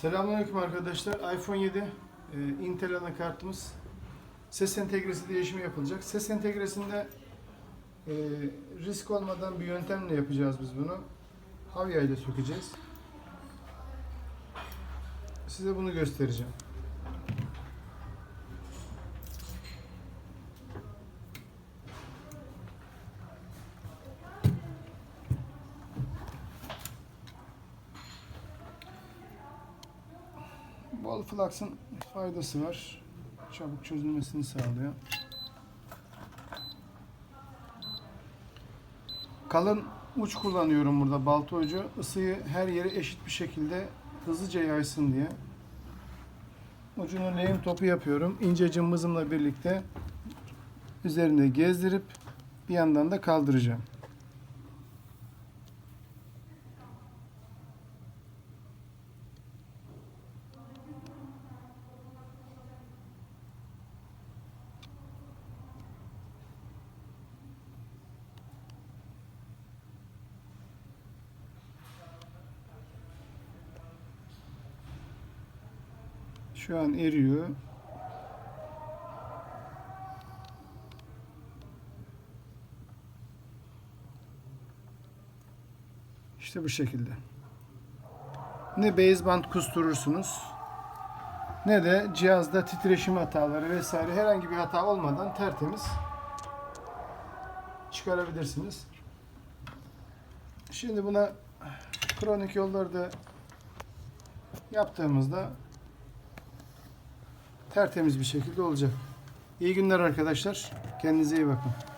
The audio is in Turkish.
Selamünaleyküm arkadaşlar. iPhone 7 e, Intel anakartımız ses entegresi değişimi yapılacak. Ses entegresinde e, risk olmadan bir yöntemle yapacağız biz bunu. Havya ile sökeceğiz. Size bunu göstereceğim. Bol flax'ın faydası var. Çabuk çözülmesini sağlıyor. Kalın uç kullanıyorum burada balta ucu. Isıyı her yere eşit bir şekilde hızlıca yaysın diye. Ucunu lehim topu yapıyorum. İnce cımbızımla birlikte üzerinde gezdirip bir yandan da kaldıracağım. Şu an eriyor. İşte bu şekilde. Ne base band kusturursunuz ne de cihazda titreşim hataları vesaire herhangi bir hata olmadan tertemiz çıkarabilirsiniz. Şimdi buna kronik yollarda yaptığımızda tertemiz bir şekilde olacak. İyi günler arkadaşlar. Kendinize iyi bakın.